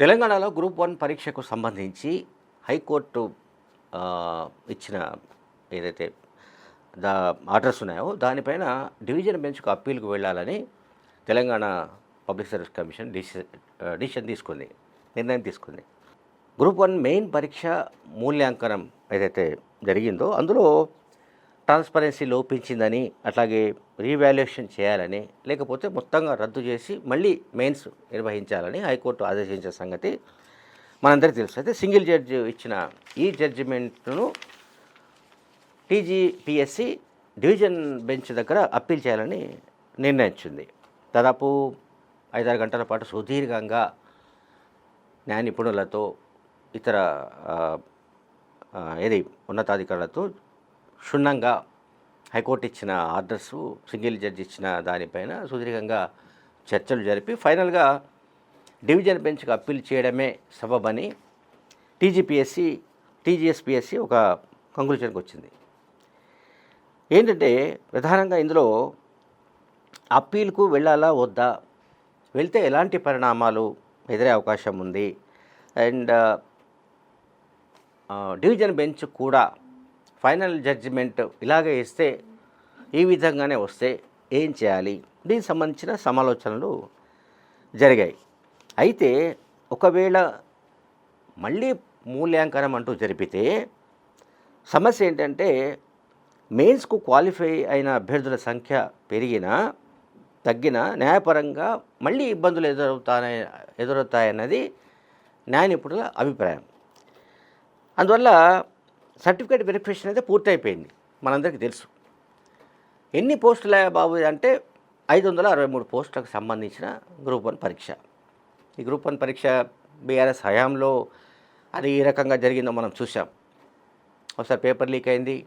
తెలంగాణలో group one పరీక్షకు సంబంధించి హైకోర్టు ఇచ్చిన ఏదైతే దా ఆర్డర్స్ ఉన్నాయో దానిపైన డివిజన్ బెంచ్కు అప్పీల్కు వెళ్ళాలని తెలంగాణ పబ్లిక్ సర్వీస్ కమిషన్ డిసి డిసిషన్ తీసుకుంది నిర్ణయం తీసుకుంది. గ్రూప్ వన్ మెయిన్ పరీక్ష మూల్యాంకనం ఏదైతే జరిగిందో అందులో ట్రాన్స్పరెన్సీ లోపించిందని అట్లాగే రీవాల్యుయేషన్ చేయాలని లేకపోతే మొత్తంగా రద్దు చేసి మళ్ళీ మెయిన్స్ నిర్వహించాలని హైకోర్టు ఆదేశించిన సంగతి మనందరికీ తెలుసు. అయితే సింగిల్ జడ్జి ఇచ్చిన ఈ జడ్జిమెంట్ను టీజీపీఎస్సి డివిజన్ బెంచ్ దగ్గర అప్పీల్ చేయాలని నిర్ణయించింది. దాదాపు ఐదారు గంటల పాటు సుదీర్ఘంగా న్యాయ నిపుణులతో ఇతర ఏది ఉన్నతాధికారులతో క్షుణ్ణంగా హైకోర్టు ఇచ్చిన ఆర్డర్స్ సింగిల్ జడ్జి ఇచ్చిన దానిపైన సుదీర్ఘంగా చర్చలు జరిపి ఫైనల్గా డివిజన్ బెంచ్కి అప్పీల్ చేయడమే సబబని టీజీపీఎస్సి టీజీఎస్పిఎస్సి ఒక కంక్లూజన్కి వచ్చింది ఏంటంటే ప్రధానంగా ఇందులో అప్పీల్కు వెళ్ళాలా వద్దా? వెళ్తే ఎలాంటి పరిణామాలు ఎదురే అవకాశం ఉంది? అండ్ డివిజన్ బెంచ్ కూడా ఫైనల్ జడ్జిమెంట్ ఇలాగే ఇస్తే ఈ విధంగానే వస్తే ఏం చేయాలి? దీనికి సంబంధించిన సమాలోచనలు జరిగాయి. అయితే ఒకవేళ మళ్ళీ మూల్యాంకనం అంటూ జరిపితే సమస్య ఏంటంటే మెయిన్స్కు క్వాలిఫై అయిన అభ్యర్థుల సంఖ్య పెరిగినా తగ్గిన న్యాయపరంగా మళ్ళీ ఇబ్బందులు ఎదురవుతాయి ఎదురవుతాయన్నది న్యాయ నిపుణుల అభిప్రాయం. అందువల్ల సర్టిఫికేట్ వెరిఫికేషన్ అయితే పూర్తయిపోయింది. మనందరికీ తెలుసు. ఎన్ని పోస్టుల బాబు అంటే ఐదు వందల అరవై మూడు పోస్టులకు సంబంధించిన గ్రూప్ వన్ పరీక్ష. ఈ గ్రూప్ వన్ పరీక్ష బీఆర్ఎస్ హయాంలో అది ఏ రకంగా జరిగిందో మనం చూసాం ఒకసారి పేపర్ లీక్ అయింది.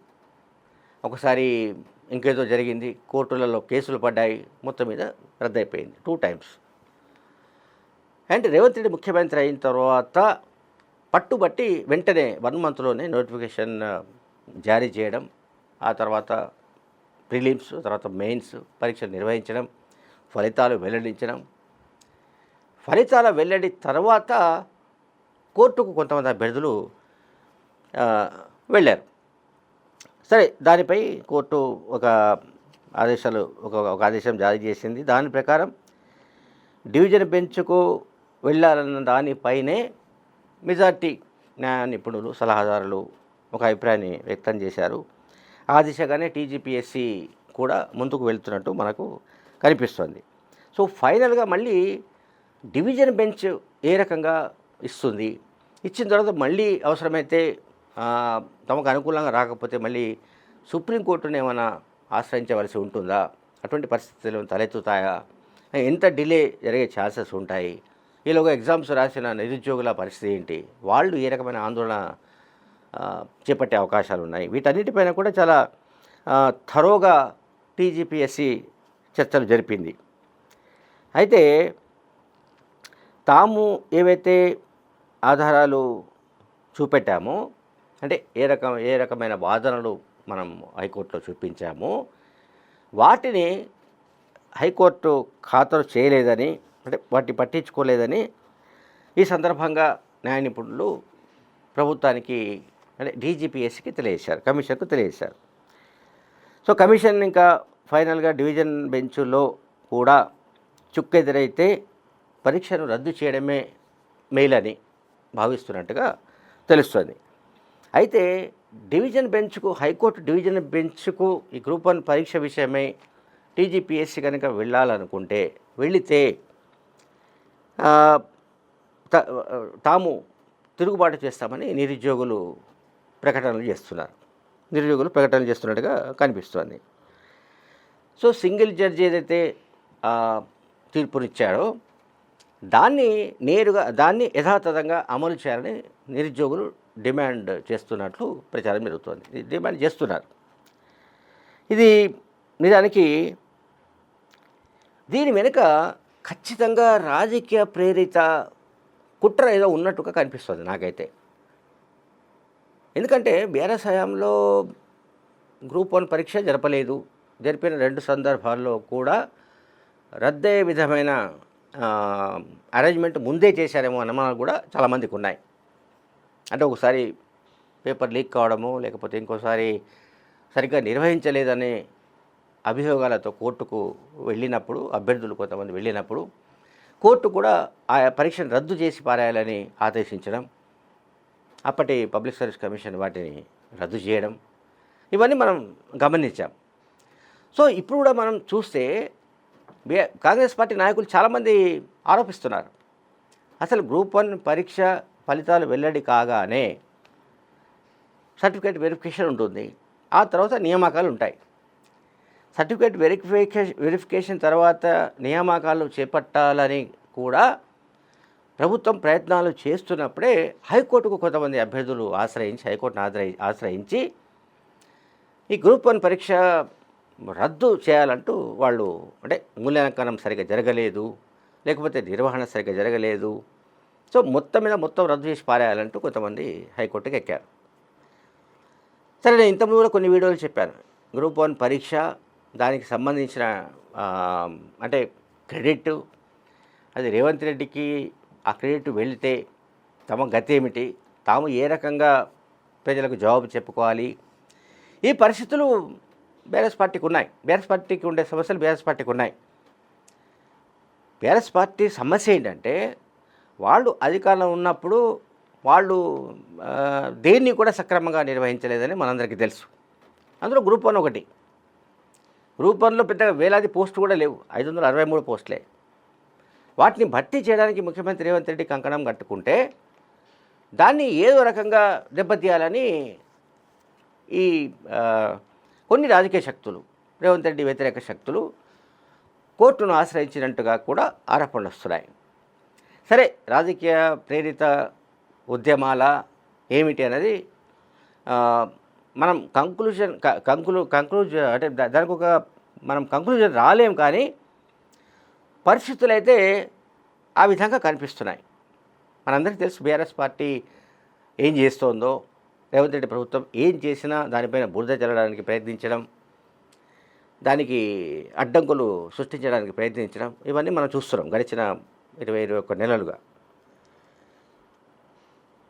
ఒకసారి ఇంకేదో జరిగింది. కోర్టులలో కేసులు పడ్డాయి. మొత్తం మీద రద్దయిపోయింది. Two times. And Revanth Reddy ముఖ్యమంత్రి అయిన తర్వాత పట్టుబట్టి వెంటనే వన్ మంత్లోనే నోటిఫికేషన్ జారీ చేయడం ఆ తర్వాత ప్రిలిమ్స్ తర్వాత మెయిన్స్ పరీక్షలు నిర్వహించడం ఫలితాలు వెల్లడించడం. ఫలితాల వెల్లడి తర్వాత కోర్టుకు కొంతమంది అభ్యర్థులు వెళ్ళారు. సరే దానిపై కోర్టు ఒక ఆదేశాలు ఒక ఒక ఆదేశం జారీ చేసింది. దాని ప్రకారం డివిజన్ బెంచ్కు వెళ్ళాలన్న దానిపైనే మెజార్టీ న్యాయ నిపుణులు సలహాదారులు ఒక అభిప్రాయాన్ని వ్యక్తం చేశారు. ఆ దిశగానే టీజీపీఎస్సి కూడా ముందుకు వెళ్తున్నట్టు మనకు కనిపిస్తుంది. సో ఫైనల్గా మళ్ళీ డివిజన్ బెంచ్ ఏ రకంగా ఇస్తుంది? ఇచ్చిన తర్వాత మళ్ళీ అవసరమైతే తమకు అనుకూలంగా రాకపోతే మళ్ళీ సుప్రీంకోర్టును ఏమైనా ఆశ్రయించవలసి ఉంటుందా? అటువంటి పరిస్థితులు తలెత్తుతాయా? ఎంత డిలే జరిగే ఛాన్సెస్ ఉంటాయి? ఈలోగా ఎగ్జామ్స్ రాసిన నిరుద్యోగుల పరిస్థితి ఏంటి? వాళ్ళు ఏ రకమైన ఆందోళన చేపట్టే అవకాశాలు ఉన్నాయి? వీటన్నిటిపైన కూడా చాలా థరోగా టీజీపీఎస్సి చర్చలు జరిపింది. అయితే తాము ఏవైతే ఆధారాలు చూపెట్టామో అంటే ఏ రకం ఏ రకమైన వాదనలు మనం హైకోర్టులో చూపించామో వాటిని హైకోర్టు ఖాతరు చేయలేదని అంటే వాటిని పట్టించుకోలేదని ఈ సందర్భంగా న్యాయ నిపుణులు ప్రభుత్వానికి అంటే డీజీపీఎస్సీకి తెలియజేశారు కమిషన్కు తెలియజేశారు. సో కమిషన్ ఇంకా ఫైనల్గా డివిజన్ బెంచులో కూడా చుక్కెదురైతే పరీక్షను రద్దు చేయడమే మేలని భావిస్తున్నట్టుగా తెలుస్తుంది. అయితే డివిజన్ బెంచ్కు హైకోర్టు డివిజన్ బెంచ్కు ఈ గ్రూప్ వన్ పరీక్ష విషయమై టీజీపీఎస్సీ కనుక వెళ్ళాలనుకుంటే వెళితే తాము తిరుగుబాటు చేస్తామని నిరుద్యోగులు ప్రకటనలు చేస్తున్నారు. నిరుద్యోగులు ప్రకటనలు చేస్తున్నట్టుగా కనిపిస్తోంది. సో సింగిల్ జడ్జి ఏదైతే తీర్పునిచ్చాడో దాన్ని నేరుగా దాన్ని యథాతథంగా అమలు చేయాలని నిరుద్యోగులు డిమాండ్ చేస్తున్నట్లు ప్రచారం జరుగుతోంది. డిమాండ్ చేస్తున్నారు. ఇది నిజానికి దీని వెనుక ఖచ్చితంగా రాజకీయ ప్రేరిత కుట్ర ఏదో ఉన్నట్టుగా కనిపిస్తుంది నాకైతే. ఎందుకంటే బీఆర్ఎస్ హయాంలో గ్రూప్ వన్ పరీక్ష జరపలేదు. జరిపిన రెండు సందర్భాల్లో కూడా రద్దయ్యే విధమైన అరేంజ్మెంట్ ముందే చేశారేమో అనుమానాలు కూడా చాలామందికి ఉన్నాయి. అంటే ఒకసారి పేపర్ లీక్ కావడము లేకపోతే ఇంకోసారి సరిగ్గా నిర్వహించలేదనే అభియోగాలతో కోర్టుకు వెళ్ళినప్పుడు అభ్యర్థులు కొంతమంది వెళ్ళినప్పుడు కోర్టు కూడా ఆ పరీక్షను రద్దు చేసి పారేయాలని ఆదేశించడం అప్పటి పబ్లిక్ సర్వీస్ కమిషన్ వాటిని రద్దు చేయడం ఇవన్నీ మనం గమనించాం. సో ఇప్పుడు కూడా మనం చూస్తే కాంగ్రెస్ పార్టీ నాయకులు చాలామంది ఆరోపిస్తున్నారు. అసలు గ్రూప్ వన్ పరీక్ష ఫలితాలు వెల్లడి కాగానే సర్టిఫికేట్ వెరిఫికేషన్ ఉంటుంది. ఆ తర్వాత నియామకాలు ఉంటాయి. సర్టిఫికేట్ వెరిఫికేషన్ వెరిఫికేషన్ తర్వాత నియామకాలు చేపట్టాలని కూడా ప్రభుత్వం ప్రయత్నాలు చేస్తున్నప్పుడే హైకోర్టుకు కొంతమంది అభ్యర్థులు ఆశ్రయించి హైకోర్టును ఆశ్రయి ఆశ్రయించి ఈ గ్రూప్ వన్ పరీక్ష రద్దు చేయాలంటూ వాళ్ళు అంటే మూల్యాంకనం సరిగ్గా జరగలేదు లేకపోతే నిర్వహణ సరిగ్గా జరగలేదు. సో మొత్తం మీద మొత్తం రద్దు చేసి పారేయాలంటూ కొంతమంది హైకోర్టుకి ఎక్కారు. సరే నేను ఇంతకుముందు కూడా కొన్ని వీడియోలు చెప్పాను. గ్రూప్ వన్ పరీక్ష దానికి సంబంధించిన అంటే క్రెడిట్ అది రేవంత్ రెడ్డికి ఆ క్రెడిట్ వెళితే తమ గతి ఏమిటి? తాము ఏ రకంగా ప్రజలకు జవాబు చెప్పుకోవాలి? ఈ పరిస్థితులు బీఆర్ఎస్ పార్టీకి ఉన్నాయి. బీఆర్ఎస్ పార్టీకి ఉండే సమస్యలు బీఆర్ఎస్ పార్టీకి ఉన్నాయి. బీఆర్ఎస్ పార్టీ సమస్య ఏంటంటే వాళ్ళు అధికారంలో ఉన్నప్పుడు వాళ్ళు దేన్ని కూడా సక్రమంగా నిర్వహించలేదని మనందరికీ తెలుసు. అందులో గ్రూప్ వన్ ఒకటి. రూపంలో పెద్దగా వేలాది పోస్టులు కూడా లేవు. ఐదు వందల అరవై మూడు పోస్టులే. వాటిని భర్తీ చేయడానికి ముఖ్యమంత్రి రేవంత్ రెడ్డి కంకణం కట్టుకుంటే దాన్ని ఏదో రకంగా దెబ్బతీయాలని ఈ కొన్ని రాజకీయ శక్తులు రేవంత్ రెడ్డి వ్యతిరేక శక్తులు కోర్టును ఆశ్రయించినట్టుగా కూడా ఆరోపణలు వస్తున్నాయి. సరే రాజకీయ ప్రేరిత ఉద్యమాల ఏమిటి అనేది మనం కంక్లూషన్ కంక్లూ కంక్లూజ్ అంటే దా- దానికి ఒక మనం కంక్లూజన్ రాలేం కానీ పరిస్థితులు అయితే ఆ విధంగా కనిపిస్తున్నాయి. మనందరికీ తెలుసు బీఆర్ఎస్ పార్టీ ఏం చేస్తోందో రేవంత్ రెడ్డి ప్రభుత్వం ఏం చేసినా దానిపైన బురద చల్లడానికి ప్రయత్నించడం దానికి అడ్డంకులు సృష్టించడానికి ప్రయత్నించడం ఇవన్నీ మనం చూస్తున్నాం గడిచిన ఇరవై ఇరవై ఒక్క నెలలుగా.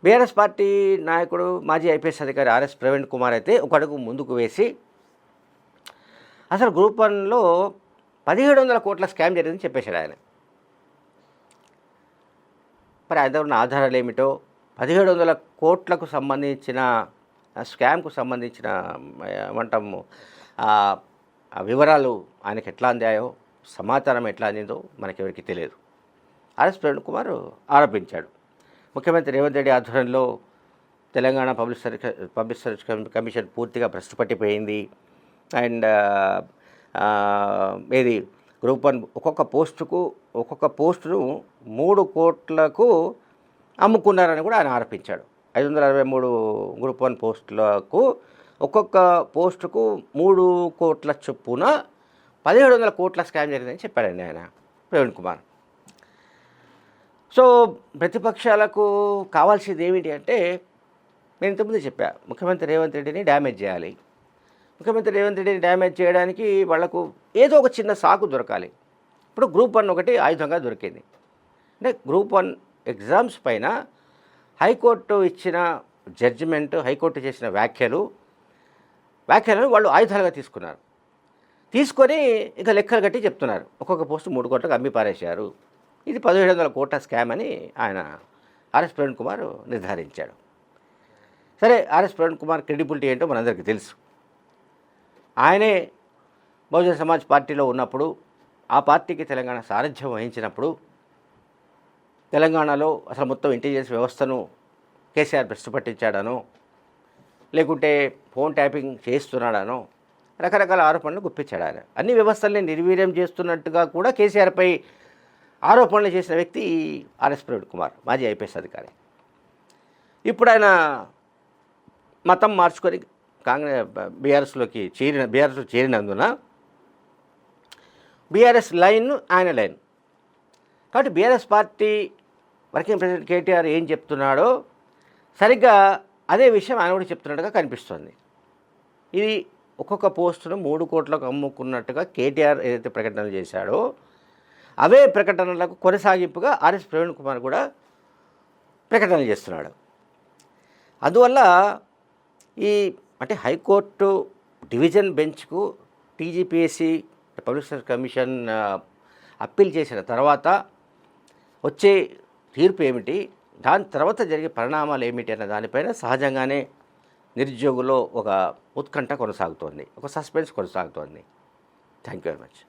బీఆర్ఎస్ పార్టీ నాయకుడు మాజీ ఐపీఎస్ అధికారి ఆర్ఎస్ ప్రవీణ్ కుమార్ అయితే ఒక అడుగు ముందుకు వేసి అసలు గ్రూప్ వన్లో పదిహేడు వందల కోట్ల స్కామ్ జరిగిందని చెప్పేశాడు ఆయన. మరి ఆయన దగ్గర ఉన్న ఆధారాలు ఏమిటో పదిహేడు వందల కోట్లకు సంబంధించిన స్కామ్కు సంబంధించిన ఏమంటాము వివరాలు ఆయనకి ఎట్లా అందాయో సమాచారం ఎట్లా అందిందో మనకెవరికి తెలియదు. ఆర్ఎస్ ప్రవీణ్ కుమార్ ఆరోపించాడు. ముఖ్యమంత్రి రేవంత్ రెడ్డి ఆధ్వర్యంలో Telangana public service public service commission పూర్తిగా భ్రష్టుపట్టిపోయింది అండ్ ఏది గ్రూప్ వన్ ఒక్కొక్క పోస్టుకు ఒక్కొక్క పోస్టును మూడు కోట్లకు అమ్ముకున్నారని కూడా ఆయన ఆరోపించాడు. ఐదు వందల అరవై మూడు గ్రూప్ వన్ పోస్టులకు ఒక్కొక్క పోస్టుకు మూడు కోట్ల చొప్పున పదిహేడు వందల కోట్ల స్కామ్ జరిగిందని చెప్పాడండి ఆయన. ప్రవీణ్ కుమార్. సో ప్రతిపక్షాలకు కావాల్సింది ఏమిటి అంటే నేను ఇంతకుముందు చెప్పా ముఖ్యమంత్రి రేవంత్ రెడ్డిని డ్యామేజ్ చేయాలి. ముఖ్యమంత్రి రేవంత్ రెడ్డిని డ్యామేజ్ చేయడానికి వాళ్ళకు ఏదో ఒక చిన్న సాకు దొరకాలి. ఇప్పుడు గ్రూప్ వన్ ఒకటి ఆయుధంగా దొరికింది. అంటే గ్రూప్ వన్ ఎగ్జామ్స్ పైన హైకోర్టు ఇచ్చిన జడ్జిమెంట్ హైకోర్టు చేసిన వ్యాఖ్యలు వ్యాఖ్యలను వాళ్ళు ఆయుధాలుగా తీసుకున్నారు. తీసుకొని ఇంకా లెక్కలు కట్టి చెప్తున్నారు. ఒక్కొక్క పోస్టు మూడు కోట్లకు అమ్మి పారేశారు. ఇది పదిహేడు వందల కోట్ల స్కామ్ అని ఆయన ఆర్ఎస్ ప్రవీణ్ కుమార్ నిర్ధారించాడు. సరే ఆర్ఎస్ ప్రవీణ్ కుమార్ క్రెడిబిలిటీ ఏంటో మనందరికీ తెలుసు. ఆయనే బహుజన సమాజ్ పార్టీలో ఉన్నప్పుడు ఆ పార్టీకి తెలంగాణ సారథ్యం వహించినప్పుడు తెలంగాణలో అసలు మొత్తం ఇంటెలిజెన్స్ వ్యవస్థను కేసీఆర్ భ్రష్టు పట్టించాడనో లేకుంటే ఫోన్ ట్యాపింగ్ చేస్తున్నాడనో రకరకాల ఆరోపణలు గుప్పించాడు ఆయన. అన్ని వ్యవస్థల్ని నిర్వీర్యం చేస్తున్నట్టుగా కూడా కేసీఆర్పై ఆరోపణలు చేసిన వ్యక్తి ఆర్ఎస్ ప్రవీణ్ కుమార్ మాజీ ఐపీఎస్ అధికారి. ఇప్పుడు ఆయన మతం మార్చుకొని కాంగ్రెస్ బీఆర్ఎస్లోకి చేరిన బీఆర్ఎస్లో చేరినందున బీఆర్ఎస్ లైన్ ఆయన లైన్. కాబట్టి BRS party working president KTR ఏం చెప్తున్నాడో సరిగ్గా అదే విషయం ఆయన కూడా చెప్తున్నట్టుగా కనిపిస్తుంది. ఇది ఒక్కొక్క పోస్టును మూడు కోట్లకు అమ్ముకున్నట్టుగా కేటీఆర్ ఏదైతే ప్రకటనలు చేశాడో అవే ప్రకటనలకు కొనసాగింపుగా ఆర్ఎస్ ప్రవీణ్ కుమార్ కూడా ప్రకటనలు చేస్తున్నాడు. అందువల్ల ఈ అంటే high court division బెంచ్కు TGPSC public service commission appeal చేసిన తర్వాత వచ్చే తీర్పు ఏమిటి? దాని తర్వాత జరిగే పరిణామాలు ఏమిటి అన్న దానిపైన సహజంగానే నిరుద్యోగులో ఒక ఉత్కంఠ కొనసాగుతోంది. ఒక సస్పెన్స్ కొనసాగుతోంది. Thank you very much